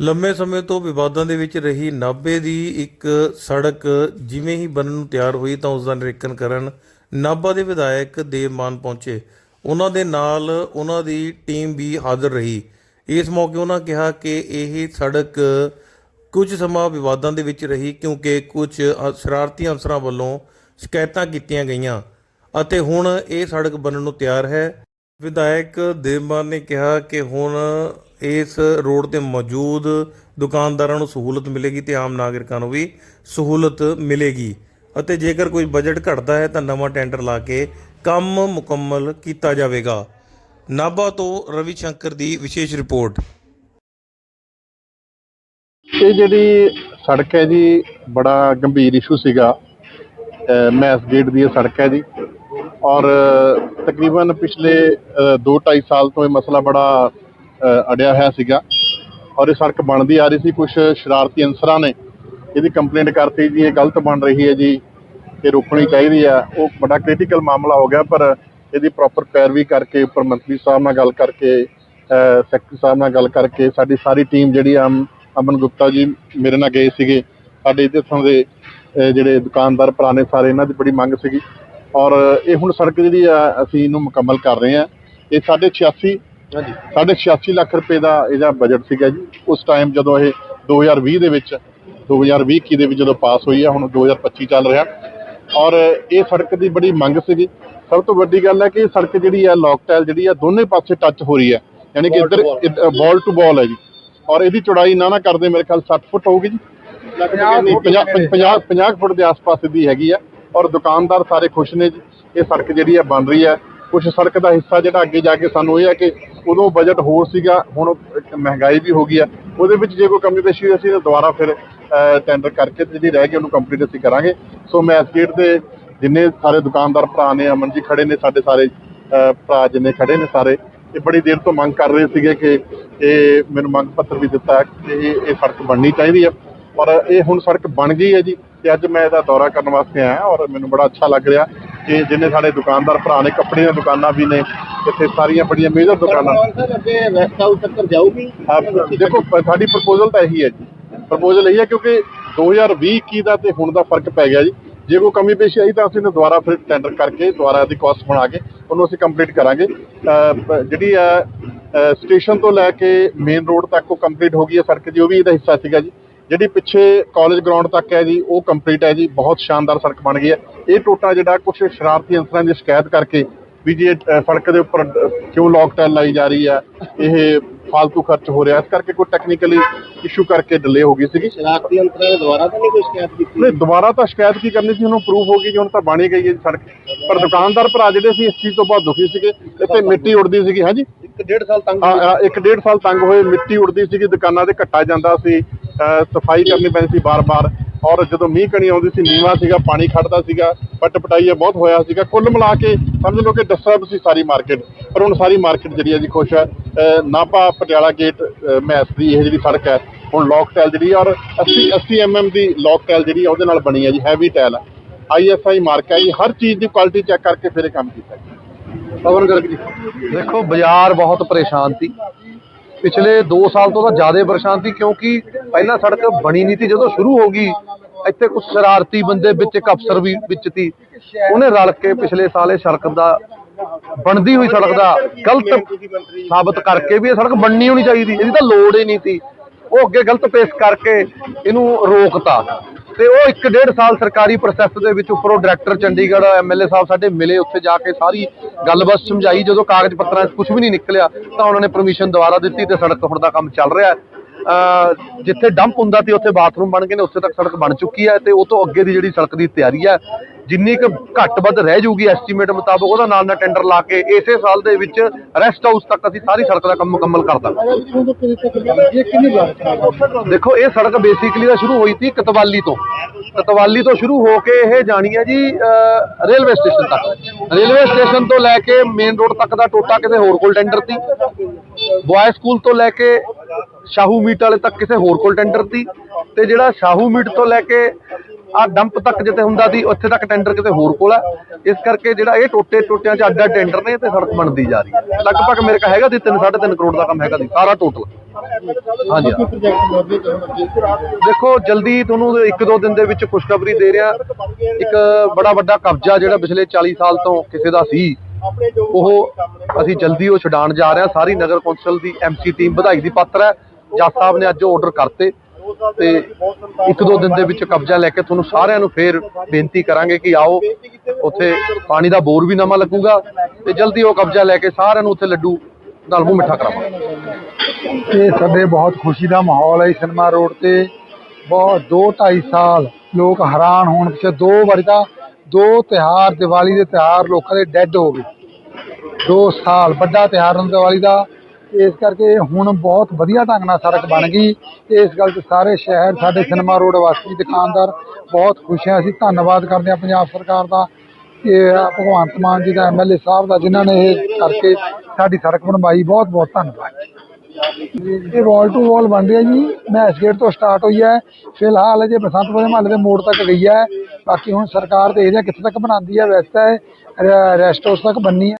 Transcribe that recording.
ਲੰਮੇ ਸਮੇਂ ਤੋਂ ਵਿਵਾਦਾਂ ਦੇ ਵਿੱਚ ਰਹੀ ਨਾਭੇ ਦੀ ਇੱਕ ਸੜਕ ਜਿਵੇਂ ਹੀ ਬਣਨ ਨੂੰ ਤਿਆਰ ਹੋਈ ਤਾਂ ਉਸ ਦਾ ਨਿਰੀਖਣ ਕਰਨ ਨਾਭਾ ਦੇ ਵਿਧਾਇਕ ਦੇਵ ਮਾਨ ਪਹੁੰਚੇ। ਉਹਨਾਂ ਦੇ ਨਾਲ ਉਹਨਾਂ ਦੀ ਟੀਮ ਵੀ ਹਾਜ਼ਰ ਰਹੀ। ਇਸ ਮੌਕੇ ਉਹਨਾਂ ਕਿਹਾ ਕਿ ਇਹ ਸੜਕ ਕੁਝ ਸਮਾਂ ਵਿਵਾਦਾਂ ਦੇ ਵਿੱਚ ਰਹੀ ਕਿਉਂਕਿ ਕੁਝ ਸ਼ਰਾਰਤੀ ਅਨਸਰਾਂ ਵੱਲੋਂ ਸ਼ਿਕਾਇਤਾਂ ਕੀਤੀਆਂ ਗਈਆਂ ਅਤੇ ਹੁਣ ਇਹ ਸੜਕ ਬਣਨ ਨੂੰ ਤਿਆਰ ਹੈ। ਵਿਧਾਇਕ ਦੇਵਮਾਨ ਨੇ ਕਿਹਾ ਕਿ ਹੁਣ ਇਸ ਰੋਡ ਤੇ ਮੌਜੂਦ ਦੁਕਾਨਦਾਰਾਂ ਨੂੰ ਸਹੂਲਤ ਮਿਲੇਗੀ ਤੇ ਆਮ ਨਾਗਰਿਕਾਂ ਨੂੰ ਵੀ ਸਹੂਲਤ ਮਿਲੇਗੀ। ਅਤੇ ਜੇਕਰ ਕੋਈ ਬਜਟ ਘਟਦਾ ਹੈ ਤਾਂ ਨਵਾਂ ਟੈਂਡਰ ਲਾ ਕੇ ਕੰਮ ਮੁਕੰਮਲ ਕੀਤਾ ਜਾਵੇਗਾ। ਨਾਭਾ ਤੋਂ ਰਵੀ ਸ਼ੰਕਰ ਦੀ ਵਿਸ਼ੇਸ਼ ਰਿਪੋਰਟ। ਇਹ ਜਿਹੜੀ ਸੜਕ ਹੈ ਜੀ, ਬੜਾ ਗੰਭੀਰ ਇਸ਼ੂ ਸੀਗਾ। ਅਹ ਮੈਸ ਗੇਟ ਦੀ ਇਹ ਸੜਕ ਹੈ ਜੀ। ਔਰ ਤਕਰੀਬਨ ਪਿਛਲੇ 2-2.5 ਸਾਲ ਤੋਂ ਇਹ ਮਸਲਾ ਬੜਾ ਅੜਿਆ ਹੋਇਆ ਸੀਗਾ। ਔਰ ਇਹ ਸੜਕ ਬਣਦੀ ਆ ਰਹੀ ਸੀ ਕੁਝ ਸ਼ਰਾਰਤੀ ਅਨਸਰਾਂ ਨੇ ਇਹਦੀ ਕੰਪਲੇਂਟ ਕਰਤੀ ਜੀ, ਇਹ ਗਲਤ ਬਣ ਰਹੀ ਹੈ ਜੀ, ਇਹ ਰੋਕਣੀ ਚਾਹੀਦੀ ਆ। ਉਹ ਬੜਾ ਕ੍ਰਿਟੀਕਲ ਮਾਮਲਾ ਹੋ ਗਿਆ, ਪਰ ਇਹਦੀ ਪ੍ਰੋਪਰ ਪੈਰਵੀ ਕਰਕੇ ਉੱਪਰ ਮੰਤਰੀ ਸਾਹਿਬ ਨਾਲ ਗੱਲ ਕਰਕੇ ਸੈਕਟਰੀ ਸਾਹਿਬ ਨਾਲ ਗੱਲ ਕਰਕੇ ਸਾਡੀ ਸਾਰੀ ਟੀਮ ਜਿਹੜੀ ਆਮ ਅਮਨ ਗੁਪਤਾ ਜੀ ਮੇਰੇ ਨਾਲ ਗਏ ਸੀਗੇ। ਸਾਡੇ ਇੱਥੋਂ ਦੇ ਜਿਹੜੇ ਦੁਕਾਨਦਾਰ ਪੁਰਾਣੇ ਸਾਰੇ, ਇਹਨਾਂ ਦੀ ਬੜੀ ਮੰਗ ਸੀਗੀ। ਔਰ ਇਹ ਹੁਣ ਸੜਕ ਜਿਹੜੀ ਆ ਅਸੀਂ ਇਹਨੂੰ ਮੁਕੰਮਲ ਕਰ ਰਹੇ ਆ ਇਹ ਸਾਡੇ 86 ਹਾਂਜੀ। ਸਾਡੇ 86 ਲੱਖ ਰੁਪਏ ਦਾ ਇਹਦਾ ਬਜਟ ਸੀਗਾ ਜੀ। ਉਸ ਟਾਈਮ ਜਦੋਂ ਇਹ 2020 ਦੇ ਵਿੱਚ 2020 21 ਦੇ ਵਿੱਚ ਜਦੋਂ ਪਾਸ ਹੋਈ ਆ ਹੁਣ 2025 ਚੱਲ ਰਿਹਾ। ਔਰ ਇਹ ਸੜਕ ਦੀ ਬੜੀ ਮੰਗ ਸੀਗੀ। ਸਭ ਤੋਂ ਵੱਡੀ ਗੱਲ ਹੈ ਕਿ ਇਹ ਸੜਕ ਜਿਹੜੀ ਆ ਲੌਕਟੈਲ ਜਿਹੜੀ ਆ ਦੋਨੇ ਪਾਸੇ ਟੱਚ ਹੋ ਰਹੀ ਹੈ ਯਾਨੀ ਕਿ ਇੱਧਰ ਬਾਲ ਟੂ ਬਾਲ ਹੈ ਜੀ। ਔਰ ਇਹਦੀ ਚੌੜਾਈ ਨਾ ਨਾ ਕਰਦੇ ਮੇਰੇ ਖਿਆਲ 60 ਫੁੱਟ ਹੋਊਗੀ ਜੀ। 50 50 50 ਫੁੱਟ ਦੇ ਆਸ-ਪਾਸ ਦੀ ਹੈਗੀ ਆ। ਔਰ ਦੁਕਾਨਦਾਰ ਸਾਰੇ ਖੁਸ਼ ਨੇ ਜੀ। ਇਹ ਸੜਕ ਜਿਹੜੀ ਆ ਬਣ ਰਹੀ ਹੈ ਕੁਝ ਸੜਕ ਦਾ ਹਿੱਸਾ ਜਿਹੜਾ ਅੱਗੇ ਜਾ ਕੇ ਸਾਨੂੰ ਇਹ ਹੈ ਕਿ ਉਦੋਂ ਬਜਟ ਹੋਰ ਸੀਗਾ, ਹੁਣ ਮਹਿੰਗਾਈ ਵੀ ਹੋ ਗਈ ਆ। ਉਹਦੇ ਵਿੱਚ ਜੇ ਕੋਈ ਕਮੀ ਪੇਸ਼ੀ ਹੋਈ, ਅਸੀਂ ਤਾਂ ਦੁਬਾਰਾ ਫਿਰ ਟੈਂਡਰ ਕਰਕੇ ਜਿਹੜੀ ਰਹਿ ਗਈ, ਉਹਨੂੰ ਕੰਪਲੀਟ ਅਸੀਂ ਕਰਾਂਗੇ। ਸੋ ਮੈਂ ਇਸ ਗੇਟ ਦੇ ਜਿੰਨੇ ਸਾਰੇ ਦੁਕਾਨਦਾਰ ਭਰਾ ਨੇ, ਅਮਨ ਜੀ ਖੜੇ ਨੇ, ਸਾਡੇ ਸਾਰੇ ਭਰਾ ਜਿੰਨੇ ਖੜੇ ਨੇ ਸਾਰੇ, ਇਹ ਬੜੀ ਦੇਰ ਤੋਂ ਮੰਗ ਕਰ ਰਹੇ ਸੀਗੇ ਕਿ ਇਹ ਮੈਨੂੰ ਮੰਗ ਪੱਤਰ ਵੀ ਦਿੱਤਾ ਕਿ ਇਹ ਇਹ ਸੜਕ ਬਣਨੀ ਚਾਹੀਦੀ ਹੈ ਔਰ ਇਹ ਹੁਣ ਸੜਕ ਬਣ ਗਈ ਹੈ ਜੀ। ਤੇ ਅੱਜ ਮੈਂ ਇਹਦਾ ਦੌਰਾ ਕਰਨ ਵਾਸਤੇ ਆਇਆ ਔਰ ਮੈਨੂੰ ਬੜਾ ਅੱਛਾ ਲੱਗ ਰਿਹਾ ਕਿ ਜਿੰਨੇ ਸਾਡੇ ਦੁਕਾਨਦਾਰ ਭਰਾ ਨੇ ਕੱਪੜੇ ਦੀਆਂ ਦੁਕਾਨਾਂ ਵੀ ਨੇ ਇੱਥੇ ਸਾਰੀਆਂ ਬੜੀਆਂ ਮੇਜਰ ਦੁਕਾਨਾਂ। ਸਰ ਅੱਗੇ ਰੈਸਟ ਹਾਊਸ ਤੱਕ ਜਾਊਗੀ? ਆਪ ਦੇਖੋ ਸਾਡੀ ਪ੍ਰਪੋਜ਼ਲ ਤਾਂ ਇਹੀ ਹੈ ਜੀ। ਪ੍ਰਪੋਜ਼ਲ ਇਹੀ ਹੈ ਕਿਉਂਕਿ 2020 21 ਦਾ ਤੇ ਹੁਣ ਦਾ ਫ਼ਰਕ ਪੈ ਗਿਆ ਜੀ। ਜੇ ਕੋਈ ਕਮੀ ਪੇਸ਼ੀ ਆਈ ਤਾਂ ਅਸੀਂ ਇਹਨੂੰ ਦੁਬਾਰਾ ਫਿਰ ਟੈਂਡਰ ਕਰਕੇ ਦੁਬਾਰਾ ਦੀ ਕਾਸਟ ਬਣਾ ਕੇ ਉਹਨੂੰ ਅਸੀਂ ਕੰਪਲੀਟ ਕਰਾਂਗੇ। ਜਿਹੜੀ ਆ ਸਟੇਸ਼ਨ ਤੋਂ ਲੈ ਕੇ ਮੇਨ ਰੋਡ ਤੱਕ ਉਹ ਕੰਪਲੀਟ ਹੋ ਗਈ ਹੈ ਸੜਕ ਜੀ ਉਹ ਵੀ ਇਹਦਾ ਹਿੱਸਾ ਸੀਗਾ ਜੀ। ਜਿਹੜੀ ਪਿੱਛੇ ਕਾਲਜ ਗਰਾਊਂਡ ਤੱਕ ਹੈ ਜੀ ਉਹ ਕੰਪਲੀਟ ਹੈ ਜੀ ਬਹੁਤ ਸ਼ਾਨਦਾਰ ਸੜਕ ਬਣ ਗਈ ਹੈ। ਇਹ ਟੋਟਾ ਜਿਹੜਾ ਕੁਝ ਸ਼ਰਾਰਤੀ ਅੰਸਰਾਂ ਦੀ ਸ਼ਿਕਾਇਤ ਕਰਕੇ ਵੀ ਜੀ ਸੜਕ ਦੇ ਉੱਪਰ ਕਿਉਂ ਲੌਕਡਾਊਨ ਲਾਈ ਜਾ ਰਹੀ ਹੈ ਇਹ ਫालतू ਖਰਚ ਹੋ ਰਿਹਾ। ਇਸ ਕਰਕੇ ਕੋਈ ਟੈਕਨੀਕਲੀ ਇਸ਼ੂ ਕਰਕੇ ਡਿਲੇ ਹੋ ਗਈ ਸੀਗੀ। ਸ਼ਰਾਰਤੀ ਅੰਤਰਾਂ ਨੇ ਦੁਬਾਰਾ ਤਾਂ ਨਹੀਂ ਕੋਈ ਸ਼ਿਕਾਇਤ ਕੀਤੀ? ਨਹੀਂ ਦੁਬਾਰਾ ਤਾਂ ਸ਼ਿਕਾਇਤ ਕੀ ਕਰਨੀ ਸੀ? ਉਹਨੂੰ ਪ੍ਰੂਫ ਹੋ ਗਈ ਕਿ ਹੁਣ ਤਾਂ ਬਣੀ ਗਈ ਹੈ ਸੜਕ। ਪਰ ਦੁਕਾਨਦਾਰ ਭਰਾ ਜਿਹੜੇ ਸੀ ਇਸ ਚੀਜ਼ ਤੋਂ ਬਹੁਤ ਦੁਖੀ ਸੀਗੇ। ਇੱਥੇ ਮਿੱਟੀ ਉੜਦੀ ਸੀਗੀ ਹਾਂਜੀ। ਇੱਕ ਡੇਢ ਸਾਲ ਤੰਗ ਇੱਕ ਡੇਢ ਸਾਲ ਤੰਗ ਹੋਏ ਮਿੱਟੀ ਉੜਦੀ ਸੀਗੀ ਦੁਕਾਨਾਂ ਤੇ ਘੱਟਾ ਜਾਂਦਾ ਸੀ। ਸਫ਼ਾਈ ਕਰਨੀ ਪੈਂਦੀ ਸੀ ਬਾਰ-ਬਾਰ। ਔਰ ਜਦੋਂ ਮੀਂਹ ਕਣੀ ਆਉਂਦੀ ਸੀ ਨੀਵਾ ਸੀਗਾ ਪਾਣੀ ਖੜਦਾ ਸੀਗਾ ਪੱਟ ਪਟਾਈਆ ਬਹੁਤ ਹੋਇਆ ਸੀਗਾ। ਕੁੱਲ ਮਿਲਾ ਕੇ ਸਮਝ ਲਓ ਕਿ ਡਿਸਟਰਬ ਸੀ ਸਾਰੀ ਮਾਰਕੀਟ ਪਰ ਹੁਣ ਸਾਰੀ ਮਾਰਕੀਟ ਜਿਹੜੀ ਹੈ ਜੀ ਖੁਸ਼ ਹੈ। ਅ, ਨਾਭਾ ਪਟਿਆਲਾ ਗੇਟ ਅ, ਮੈਸ ਦੀ ਇਹ ਜਿਹੜੀ ਸੜਕ ਹੈ ਹੁਣ ਲੌਕ ਟਾਇਲ ਜਿਹੜੀ ਹੈ ਔਰ 80 80 mm ਦੀ ਲੌਕ ਟਾਇਲ ਜਿਹੜੀ ਹੈ ਉਹਦੇ ਨਾਲ ਬਣੀ ਹੈ ਜੀ ਹੈਵੀ ਟਾਇਲ ਹੈ। ਆਈਐਸਆਈ ਮਾਰਕ ਹੈ ਜੀ ਹਰ ਚੀਜ਼ ਦੀ ਕੁਆਲਿਟੀ ਚੈੱਕ ਕਰਕੇ ਫਿਰ ਇਹ ਕੰਮ ਕੀਤਾ ਜੀ। ਪਵਨ ਗਰਗ ਜੀ। ਦੇਖੋ ਬਾਜ਼ਾਰ ਬਹੁਤ ਪਰੇਸ਼ਾਨ ਸੀ। ਪਿਛਲੇ 2 ਸਾਲ ਤੋਂ ਤਾਂ ਜ਼ਿਆਦਾ ਪਰੇਸ਼ਾਨ ਸੀ, ਕਿਉਂਕਿ ਪਹਿਲਾਂ ਸੜਕ ਬਣੀ ਨਹੀਂ ਸੀ, ਜਦੋਂ ਸ਼ੁਰੂ ਹੋ ਗਈ, ਇੱਥੇ ਕੁਝ ਸ਼ਰਾਰਤੀ ਬੰਦੇ ਵਿੱਚ ਇੱਕ ਅਫਸਰ ਵੀ ਵਿੱਚ ਸੀ। ਉਹਨੇ ਰਲ ਕੇ ਪਿਛਲੇ ਸਾਲ ਇਹ ਸੜਕ ਦਾ, ਬਣਦੀ ਹੋਈ ਸੜਕ ਦਾ ਗਲਤ ਸਾਬਤ ਕਰਕੇ ਵੀ ਇਹ ਸੜਕ ਬਣਨੀ ਹੋਣੀ ਚਾਹੀਦੀ, ਇਹਦੀ ਤਾਂ ਲੋੜ ਹੀ ਨਹੀਂ ਸੀ। ਉਹ ਅੱਗੇ ਗਲਤ ਪੇਸ਼ ਕਰਕੇ ਇਹਨੂੰ ਰੋਕਤਾ। ਤੇ ਉਹ ਇੱਕ ਡੇਢ ਸਾਲ ਸਰਕਾਰੀ ਪ੍ਰੋਸੈਸ ਦੇ ਵਿੱਚ ਉੱਪਰੋਂ ਡਾਇਰੈਕਟਰ ਚੰਡੀਗੜ੍ਹ ਐਮਐਲਏ ਸਾਹਿਬ ਸਾਡੇ ਮਿਲੇ, ਉੱਥੇ ਜਾ ਕੇ ਸਾਰੀ ਗੱਲਬਾਤ ਸਮਝਾਈ। ਜਦੋਂ ਕਾਗਜ਼ ਪੱਤਰਾਂ 'ਚ ਕੁਝ ਵੀ ਨਹੀਂ ਨਿਕਲਿਆ, ਤਾਂ ਉਹਨਾਂ ਨੇ ਪਰਮਿਸ਼ਨ ਦੁਬਾਰਾ ਦਿੱਤੀ ਤੇ ਸੜਕ ਹੁਣ ਦਾ ਕੰਮ ਚੱਲ ਰਿਹਾ ਹੈ। ਜਿੱਥੇ ਡੰਪ ਹੁੰਦਾ ਸੀ, ਉੱਥੇ ਬਾਥਰੂਮ ਬਣ ਗਏ ਨੇ, ਉੱਥੇ ਤੱਕ ਸੜਕ ਬਣ ਚੁੱਕੀ ਹੈ ਤੇ ਉਹ ਤੋਂ ਅੱਗੇ ਦੀ ਜਿਹੜੀ ਸੜਕ ਦੀ ਤਿਆਰੀ ਹੈ, ਜਿੰਨੀ ਕੁ ਘੱਟ ਵੱਧ ਰਹਿ ਜਾਊਗੀ ਐਸਟੀਮੇਟ ਮੁਤਾਬਕ, ਉਹਦਾ ਨਾਲ ਨਾਲ ਟੈਂਡਰ ਲਾ ਕੇ ਇਸੇ ਸਾਲ ਦੇ ਵਿੱਚ ਰੈਸਟ ਹਾਊਸ ਤੱਕ ਅਸੀਂ ਸਾਰੀ ਸੜਕ ਦਾ ਕੰਮ ਮੁਕੰਮਲ ਕਰ ਦਾਂਗੇ। ਦੇਖੋ, ਇਹ ਸੜਕ ਬੇਸਿਕਲੀ ਤਾਂ ਸ਼ੁਰੂ ਹੋਈ ਸੀ ਕਤਵਾਲੀ ਤੋਂ। ਕਤਵਾਲੀ ਤੋਂ ਸ਼ੁਰੂ ਹੋ ਕੇ ਇਹ ਜਾਣੀ ਹੈ ਜੀ ਰੇਲਵੇ ਸਟੇਸ਼ਨ ਤੱਕ। ਰੇਲਵੇ ਸਟੇਸ਼ਨ ਤੋਂ ਲੈ ਕੇ ਮੇਨ ਰੋਡ ਤੱਕ ਦਾ ਟੋਟਾ ਕਿਸੇ ਹੋਰ ਕੋਲ ਟੈਂਡਰ ਸੀ। ਬॉय ਸਕੂਲ ਤੋਂ ਲੈ ਕੇ ਸ਼ਾਹੂ ਮੀਟ ਵਾਲੇ ਤੱਕ ਕਿਸੇ ਹੋਰ ਕੋਲ ਟੈਂਡਰ ਸੀ ਤੇ ਜਿਹੜਾ ਸ਼ਾਹੂ ਮੀਟ ਤੋਂ ਲੈ ਕੇ ਆ ਡੰਪ ਤੱਕ ਜਿੱਥੇ ਹੁੰਦਾ ਸੀ, ਉੱਥੇ ਤੱਕ ਟੈਂਡਰ ਕਿਤੇ ਹੋਰ ਕੋਲ ਹੈ ਇਸ ਕਰਕੇ ਜਿਹੜਾ ਇਹ ਟੋਟੇ ਟੋਟਿਆਂ 'ਚ ਅੱਡ ਅੱਡ ਟੈਂਡਰ ਨੇ ਤੇ ਸੜਕ ਬਣਦੀ ਜਾ ਰਹੀ ਹੈ। ਲਗਭਗ ਮੇਰੇ ਕਾ ਹੈਗਾ ਦੀ 3 3.5 ਕਰੋੜ ਦਾ ਕੰਮ ਹੈਗਾ ਦੀ ਸਾਰਾ ਟੋਟਲ ਹਾਂਜੀ ਦੇਖੋ, ਜਲਦੀ ਤੁਹਾਨੂੰ ਇੱਕ ਦੋ ਦਿਨ ਦੇ ਵਿੱਚ ਖੁਸ਼ਖਬਰੀ ਦੇ ਰਿਹਾ। ਇੱਕ ਬੜਾ ਵੱਡਾ ਕਬਜ਼ਾ ਜਿਹੜਾ ਪਿਛਲੇ 40 ਸਾਲ ਤੋਂ ਕਿਸੇ ਦਾ ਸੀ, ਉਹ ਅਸੀਂ ਜਲਦੀ ਉਹ ਛਡਾਣ ਜਾ ਰਹੇ ਹਾਂ। ਸਾਰੀ ਨਗਰ ਕੌਂਸਲ ਦੀ ਐਮਸੀ ਟੀਮ ਵਧਾਈ ਦੀ ਪਾਤਰ ਹੈ। ਜੱਜ ਸਾਹਿਬ ਨੇ ਅੱਜ ਆਰਡਰ ਕਰਤੇ ਤੇ ਇੱਕ ਦੋ ਦਿਨ ਦੇ ਵਿੱਚ ਕਬਜ਼ਾ ਲੈ ਕੇ ਤੁਹਾਨੂੰ ਸਾਰਿਆਂ ਨੂੰ ਫੇਰ ਬੇਨਤੀ ਕਰਾਂਗੇ ਕਿ ਆਓ, ਉੱਥੇ ਪਾਣੀ ਦਾ ਬੋਰ ਵੀ ਨਵਾਂ ਲੱਗੂਗਾ ਤੇ ਜਲਦੀ ਉਹ ਕਬਜ਼ਾ ਲੈ ਕੇ ਸਾਰਿਆਂ ਨੂੰ ਉੱਥੇ ਲੱਡੂ ਨਾਲ ਮੂੰਹ ਮਿੱਠਾ ਕਰਾਵਾਂਗੇ। ਇਹ ਸਾਡੇ ਬਹੁਤ ਖੁਸ਼ੀ ਦਾ ਮਾਹੌਲ ਹੈ ਸਿਨੇਮਾ ਰੋਡ ਤੇ। ਬਹੁਤ 2 2.5 ਸਾਲ ਲੋਕ ਹੈਰਾਨ ਹੋਣ ਪਿੱਛੇ ਦੋ ਵਾਰੀ ਤਾਂ ਦੋ ਤਿਹਾਰ ਦੀਵਾਲੀ ਦੇ ਤਿਹਾਰ ਲੋਕਾਂ ਦੇ ਡੈੱਡ ਹੋ ਗਏ। ਦੋ ਸਾਲ ਵੱਡਾ ਤਿਹਾਰ ਹੁੰਦਾ ਦੀਵਾਲੀ ਦਾ। ਇਸ ਕਰਕੇ ਹੁਣ ਬਹੁਤ ਵਧੀਆ ਢੰਗ ਨਾਲ ਸੜਕ ਬਣ ਗਈ। ਇਸ ਗੱਲ 'ਚ ਸਾਰੇ ਸ਼ਹਿਰ, ਸਾਡੇ ਸਿਨੇਮਾ ਰੋਡ ਵਾਸੀ, ਦੁਕਾਨਦਾਰ ਬਹੁਤ ਖੁਸ਼ ਹਾਂ। ਅਸੀਂ ਧੰਨਵਾਦ ਕਰਦੇ ਹਾਂ ਪੰਜਾਬ ਸਰਕਾਰ ਦਾ ਇਹ ਭਗਵੰਤ ਮਾਨ ਜੀ ਦਾ ਐਮਐਲਏ ਸਾਹਿਬ ਦਾ, ਜਿਨ੍ਹਾਂ ਨੇ ਇਹ ਕਰਕੇ ਸਾਡੀ ਸੜਕ ਬਣਵਾਈ। ਬਹੁਤ ਬਹੁਤ ਧੰਨਵਾਦ। ਇਹ ਵਾਲ ਟੂ ਵਾਲ ਬਣ ਰਿਹਾ ਜੀ। ਮੈਸ ਗੇਟ ਤੋਂ ਸਟਾਰਟ ਹੋਈ ਹੈ। ਫਿਲਹਾਲ ਜੇ ਬਸੰਤਪੁਰ ਦੇ ਮਹੱਲੇ ਦੇ ਮੋੜ ਤੱਕ ਗਈ ਹੈ। ਬਾਕੀ ਹੁਣ ਸਰਕਾਰ ਦੇਖਦੇ ਆ ਕਿੱਥੇ ਤੱਕ ਬਣਾਉਂਦੀ ਹੈ, ਵੈਸੇ ਤਾਂ ਇਹ ਰੈਸਟ ਹਾਊਸ ਤੱਕ ਬੰਨੀ